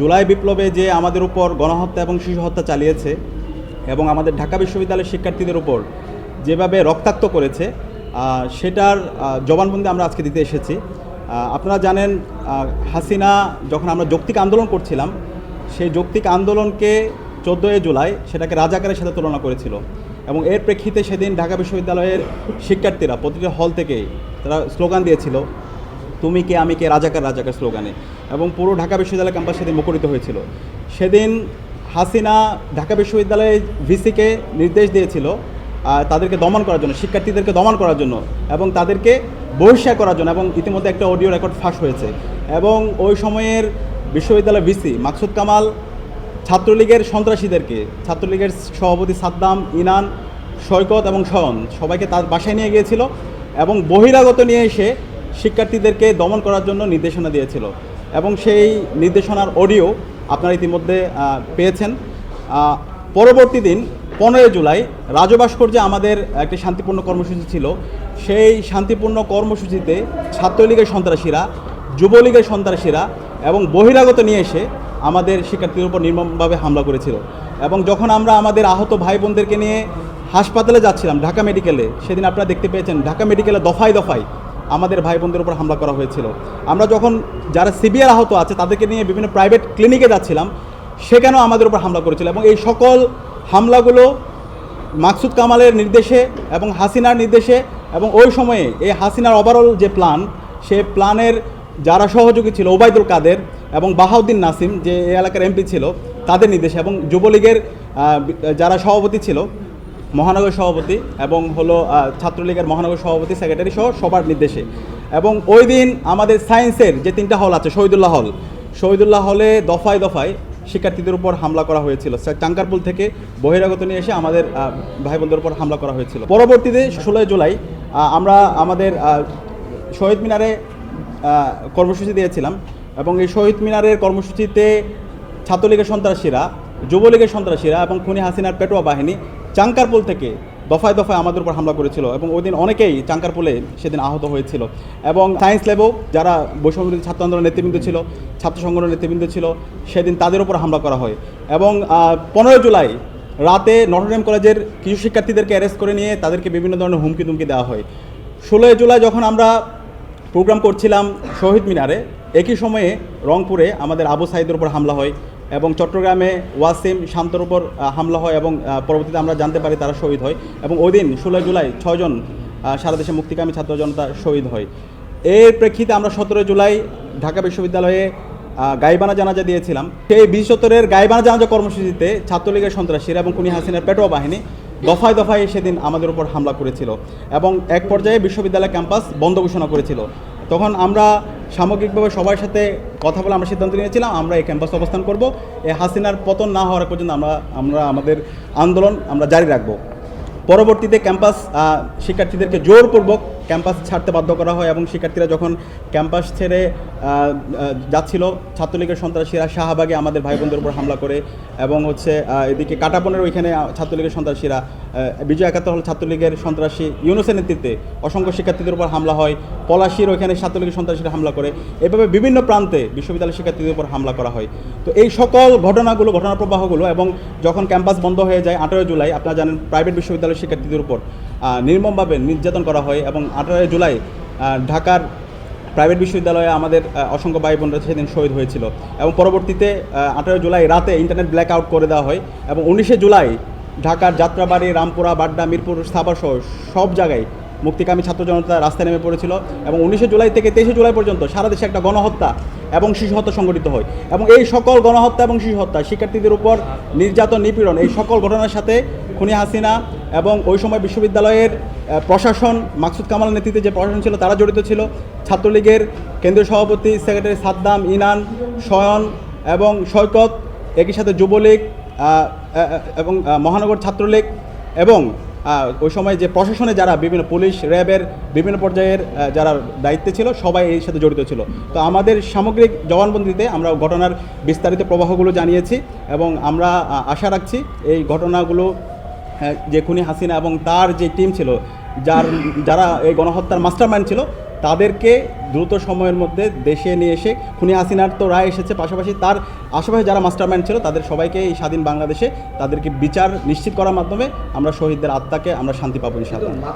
জুলাই বিপ্লবে যে আমাদের উপর গণহত্যা এবং শিশু হত্যা চালিয়েছে এবং আমাদের ঢাকা বিশ্ববিদ্যালয়ের শিক্ষার্থীদের উপর যেভাবে রক্তাক্ত করেছে সেটার জবানবন্দি আমরা আজকে দিতে এসেছি। আপনারা জানেন হাসিনা যখন আমরা যৌক্তিক আন্দোলন করছিলাম, সেই যৌক্তিক আন্দোলনকে চোদ্দোই জুলাই সেটাকে রাজাকারের সাথে তুলনা করেছিল এবং এর প্রেক্ষিতে সেদিন ঢাকা বিশ্ববিদ্যালয়ের শিক্ষার্থীরা প্রতিটি হল থেকে তারা স্লোগান দিয়েছিল, তুমি কে, আমি কে, রাজাকার রাজাকার স্লোগানে। এবং পুরো ঢাকা বিশ্ববিদ্যালয় ক্যাম্পাস সেদিন মুখরিত হয়েছিল। সেদিন হাসিনা ঢাকা বিশ্ববিদ্যালয়ে ভিসিকে নির্দেশ দিয়েছিল তাদেরকে দমন করার জন্য, শিক্ষার্থীদেরকে দমন করার জন্য এবং তাদেরকে বহিষ্কার করার জন্য এবং ইতিমধ্যে একটা অডিও রেকর্ড ফাঁস হয়েছে। এবং ওই সময়ের বিশ্ববিদ্যালয় ভিসি মাকসুদ কামাল ছাত্রলীগের সন্ত্রাসীদেরকে, ছাত্রলীগের সভাপতি সাদ্দাম, ইনান, সৈকত এবং শয়ন সবাইকে তার বাসায় নিয়ে গিয়েছিল এবং বহিরাগত নিয়ে এসে শিক্ষার্থীদেরকে দমন করার জন্য নির্দেশনা দিয়েছিল এবং সেই নির্দেশনার অডিও আপনারা ইতিমধ্যে পেয়েছেন। পরবর্তী দিন পনেরোই জুলাই রাজভাস্কর্যে আমাদের একটি শান্তিপূর্ণ কর্মসূচি ছিল, সেই শান্তিপূর্ণ কর্মসূচিতে ছাত্রলীগের সন্ত্রাসীরা, যুবলীগের সন্ত্রাসীরা এবং বহিরাগত নিয়ে এসে আমাদের শিক্ষার্থীদের উপর নির্মমভাবে হামলা করেছিল। এবং যখন আমরা আমাদের আহত ভাই বোনদেরকে নিয়ে হাসপাতালে যাচ্ছিলাম ঢাকা মেডিকেলে, সেদিন আপনারা দেখতে পেয়েছেন ঢাকা মেডিকেলে দফায় দফায় আমাদের ভাই বোনদের উপর হামলা করা হয়েছিল। আমরা যখন যারা সিবিআর আহত আছে, তাদেরকে নিয়ে বিভিন্ন প্রাইভেট ক্লিনিকে যাচ্ছিলাম, সেখানেও আমাদের উপর হামলা করেছিল এবং এই সকল হামলাগুলো মাকসুদ কামালের নির্দেশে এবং হাসিনার নির্দেশে এবং ওই সময়ে এই হাসিনার ওভারঅল যে প্ল্যান সে প্ল্যানের যারা সহযোগী ছিল, ওবায়দুল কাদের এবং বাহাউদ্দিন নাসিম, যে এলাকার এমপি ছিল, তাদের নির্দেশে এবং যুবলীগের যারা সভাপতি ছিল মহানগর সভাপতি এবং হলো ছাত্রলীগের মহানগর সভাপতি সেক্রেটারি সহ সবার নির্দেশে। এবং ওই দিন আমাদের সায়েন্সের যে তিনটা হল আছে, শহীদুল্লাহ হল শহীদুল্লাহ হলে দফায় দফায় শিক্ষার্থীদের উপর হামলা করা হয়েছিল। চাঙ্কারপুল থেকে বহিরাগত নিয়ে এসে আমাদের ভাই বোনদের উপর হামলা করা হয়েছিল। পরবর্তীতে ষোলোই জুলাই আমরা আমাদের শহীদ মিনারে কর্মসূচি দিয়েছিলাম। এবং এই শহীদ মিনারের কর্মসূচিতে ছাত্রলীগের সন্ত্রাসীরা, যুবলীগের সন্ত্রাসীরা এবং খুনি হাসিনার পেটোয়া বাহিনী চাঙ্কারপুল থেকে দফায় দফায় আমাদের উপর হামলা করেছিল এবং ওই দিন অনেকেই চাঙ্কারপুলে সেদিন আহত হয়েছিল। এবং সায়েন্স ল্যাবও যারা বৈষম্য ছাত্র আন্দোলনের নেতৃবৃন্দ ছিল, ছাত্র সংগঠনের নেতৃবৃন্দ ছিল, সেদিন তাদের উপর হামলা করা হয়। এবং পনেরো জুলাই রাতে নটরডেম কলেজের কিছু শিক্ষার্থীদেরকে অ্যারেস্ট করে নিয়ে তাদেরকে বিভিন্ন ধরনের হুমকি তুমকি দেওয়া হয়। ষোলোই জুলাই যখন আমরা প্রোগ্রাম করছিলাম শহীদ মিনারে, একই সময়ে রংপুরে আমাদের আবু সাইদের উপর হামলা হয়। এবং চট্টগ্রামে ওয়াসিম শান্তর উপর হামলা হয় এবং পরবর্তীতে আমরা জানতে পারি তারা শহীদ হয় এবং ওই দিন ষোলোই জুলাই ছয়জন সারা দেশে মুক্তিকামী ছাত্র জনতা শহীদ হয়। এর প্রেক্ষিতে আমরা সতেরো জুলাই ঢাকা বিশ্ববিদ্যালয়ে গাইবানা জানাজা দিয়েছিলাম। সেই বিশ সত্তরের গাইবানা জানাজা কর্মসূচিতে ছাত্রলীগের সন্ত্রাসীরা এবং কুনি হাসিনার পেটোয়া বাহিনী দফায় দফায় সেদিন আমাদের উপর হামলা করেছিল এবং এক পর্যায়ে বিশ্ববিদ্যালয় ক্যাম্পাস বন্ধ ঘোষণা করেছিল। তখন আমরা সামগ্রিকভাবে সবার সাথে কথা বলে আমরা সিদ্ধান্ত নিয়েছিলাম, আমরা এই ক্যাম্পাসে অবস্থান করব। এ হাসিনার পতন না হওয়ার পর্যন্ত আমরা আমরা আমাদের আন্দোলন আমরা জারি রাখব। পরবর্তীতে ক্যাম্পাস শিক্ষার্থীদেরকে জোরপূর্বক ক্যাম্পাস ছাড়তে বাধ্য করা হয় এবং শিক্ষার্থীরা যখন ক্যাম্পাস ছেড়ে যাচ্ছিল, ছাত্রলীগের সন্ত্রাসীরা শাহবাগে আমাদের ভাই বোনদের উপর হামলা করে এবং হচ্ছে এদিকে কাটাপনের ওইখানে ছাত্রলীগের সন্ত্রাসীরা বিজয় একাত্তর হল ছাত্রলীগের সন্ত্রাসী ইউনুসের নেতৃত্বে অসংখ্য শিক্ষার্থীদের উপর হামলা হয়, পলাশির ওইখানে ছাত্রলীগের সন্ত্রাসীরা হামলা করে, এভাবে বিভিন্ন প্রান্তে বিশ্ববিদ্যালয়ের শিক্ষার্থীদের উপর হামলা করা হয়। তো এই সকল ঘটনাগুলো ঘটনা প্রবাহগুলো এবং যখন ক্যাম্পাস বন্ধ হয়ে যায় আঠেরোই জুলাই, আপনারা জানেন প্রাইভেট বিশ্ববিদ্যালয়ের শিক্ষার্থীদের উপর নির্মমভাবে নির্যাতন করা হয় এবং আঠেরোই জুলাই ঢাকার প্রাইভেট বিশ্ববিদ্যালয়ে আমাদের অসংখ্য ভাই বোনরা সেদিন শহীদ হয়েছিল এবং পরবর্তীতে আঠেরোই জুলাই রাতে ইন্টারনেট ব্ল্যাক আউট করে দেওয়া হয় এবং উনিশে জুলাই ঢাকার যাত্রাবাড়ি, রামপুরা, বাড্ডা, মিরপুর স্থাপর সহ সব জায়গায় মুক্তিকামী ছাত্র জনতা রাস্তায় নেমে পড়েছিল এবং উনিশে জুলাই থেকে তেইশে জুলাই পর্যন্ত সারা দেশে একটা গণহত্যা এবং শিশু হত্যা সংঘটিত হয় এবং এই সকল গণহত্যা এবং শিশু হত্যা শিক্ষার্থীদের উপর নির্যাতন, নিপীড়ন এই সকল ঘটনার সাথে খুনি হাসিনা এবং ওই সময় বিশ্ববিদ্যালয়ের প্রশাসন, মাকসুদ কামাল নেতৃত্বে যে প্রশাসন ছিল তারা জড়িত ছিল। ছাত্রলীগের কেন্দ্রীয় সভাপতি সেক্রেটারি সাদ্দাম ইনান, শয়ন এবং সৈকত, একই সাথে যুবলীগ এবং মহানগর ছাত্রলীগ এবং ওই সময় যে প্রশাসনে যারা বিভিন্ন পুলিশ, র্যাবের বিভিন্ন পর্যায়ের যারা দায়িত্বে ছিল, সবাই এর সাথে জড়িত ছিল। তো আমাদের সামগ্রিক জবানবন্দিতে আমরা ঘটনার বিস্তারিত প্রবাহগুলো জানিয়েছি এবং আমরা আশা রাখছি এই ঘটনাগুলো যে খুনি হাসিনা এবং তার যে টিম ছিল, যার, যারা এই গণহত্যার মাস্টারমাইন্ড ছিল, তাদেরকে দ্রুত সময়ের মধ্যে দেশে নিয়ে এসে খুনি হাসিনার তো রায় এসেছে, পাশাপাশি তার আশেপাশে যারা মাস্টারমাইন্ড ছিল, তাদের সবাইকে এই স্বাধীন বাংলাদেশে তাদেরকে বিচার নিশ্চিত করার মাধ্যমে আমরা শহীদদের আত্মাকে আমরা শান্তি পাবো, ইনশাআল্লাহ।